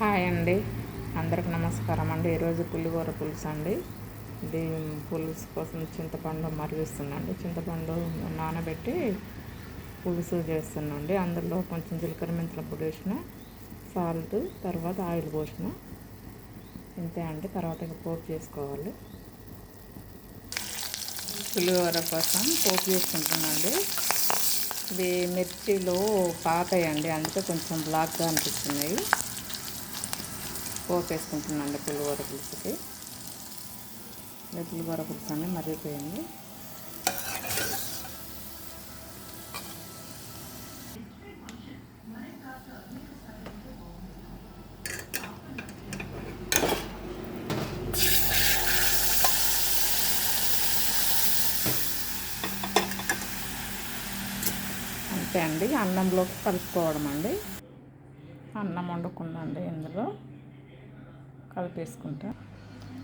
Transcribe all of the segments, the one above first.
Hi అండి. అందరికి నమస్కారం అండి. ఈరోజు పులిహోర పులుసు అండి. ఇది పులుసు కోసం చింతపండు మరిగిస్తున్నాండి చింతపండు నానబెట్టి పులుసు చేస్తున్నాండి అందులో కొంచెం జీలకర్ర మెంతుల పొడి వేసిన సాల్ట్ తర్వాత ఆయిల్ పోసిన. ఇంతే అండి. తర్వాత ఇక పోపు చేసుకోవాలి. పులిహోర కోసం పోపు చేసుకుంటున్నాండి ఇది మిర్చిలో పాతాయండి. అందుకే కొంచెం బ్లాక్గా అనిపిస్తున్నాయి. పోపు వేసుకుంటున్నాను పులిహోర పులుసుకి. పులిహోర పులుసు అన్నీ మరిగిపోయింది. అంతే అండి అన్నంలోకి కలుపుకోవడం అండి అన్నం వండుకుందండి ఇందులో. కలిపేసుకుంటా.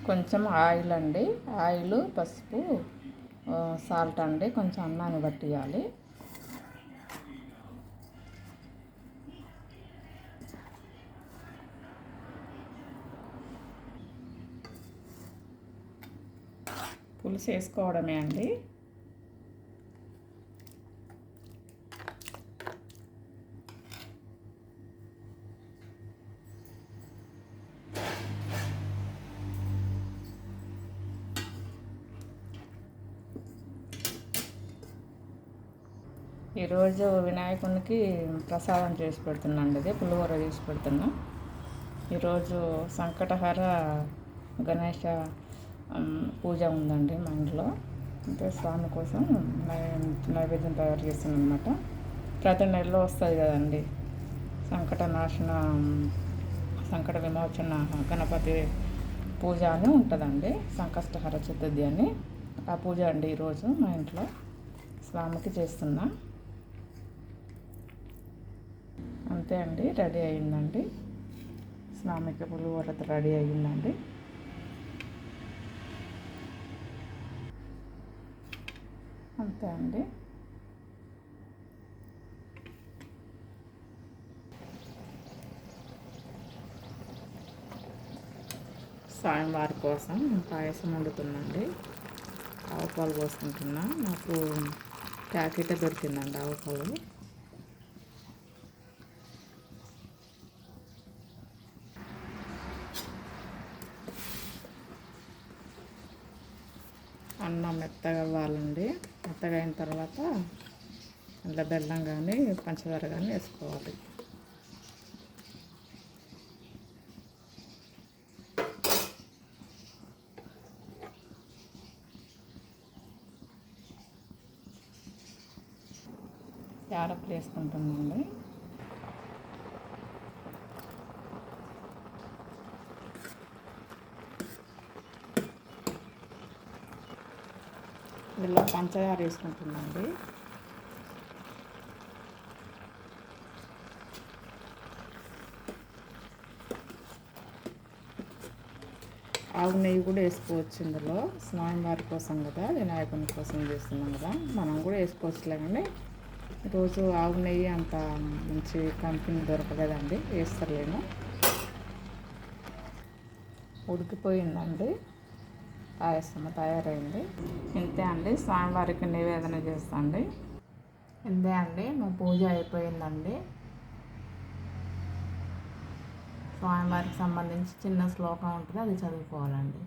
కొంచెం ఆయిల్ అండి. ఆయిల్ పసుపు సాల్ట్ అండి. కొంచెం అన్నాన్ని పట్టియాలి. పులుసు వేసుకోవడమే అండి. ఈరోజు వినాయకునికి ప్రసాదం చేసి పెడుతున్నాండి అది పులిహోర చేసి పెడుతున్నా. ఈరోజు సంకటహర గణేష పూజ ఉందండి మా ఇంట్లో. అంటే స్వామి కోసం నైవేద్యం తయారు చేస్తున్నాను అనమాట ప్రతి నెలలో వస్తుంది కదండి. సంకట నాశన సంకట విమోచన గణపతి పూజ అని ఉంటుందండి. సంకష్టహర చతుర్థి అని. ఆ పూజ అండి ఈరోజు మా ఇంట్లో. స్వామికి చేస్తున్నా. అంతే అండి రెడీ అయిందండి స్నామిక పులిహోర రెడీ అయిందండి అంతే అండి. స్వామివారి కోసం పాయసం వండుతుందండి ఆవు పాలు పోసుకుంటున్నా. నాకు ప్యాకెట్ దొరికిందండి ఆవు పాలు. అన్నం మెత్తగా అవ్వాలండి. మెత్తగా అయిన తర్వాత అందులో బెల్లం కానీ పంచదార కానీ వేసుకోవాలి. యాలకులు వేసుకుంటుందండి ఇందులో పంచదార వేసుకుంటుందండి ఆవు నెయ్యి కూడా వేసుకోవచ్చు ఇందులో. స్వామివారి కోసం కదా వినాయకుని కోసం చేస్తున్నాం కదా. మనం కూడా వేసుకోవచ్చులే కానీ రోజు ఆవు నెయ్యి అంత మంచి కంపెనీ దొరకలేదండి వేస్తలేము. ఉడికిపోయిందండి. పాయసం తయారైంది. ఇంతే అండి. స్వామివారికి నివేదన చేస్తండి. ఇంతే అండి. మా పూజ అయిపోయిందండి. స్వామివారికి సంబంధించి చిన్న శ్లోకం ఉంటుంది అది చదువుకోవాలండి.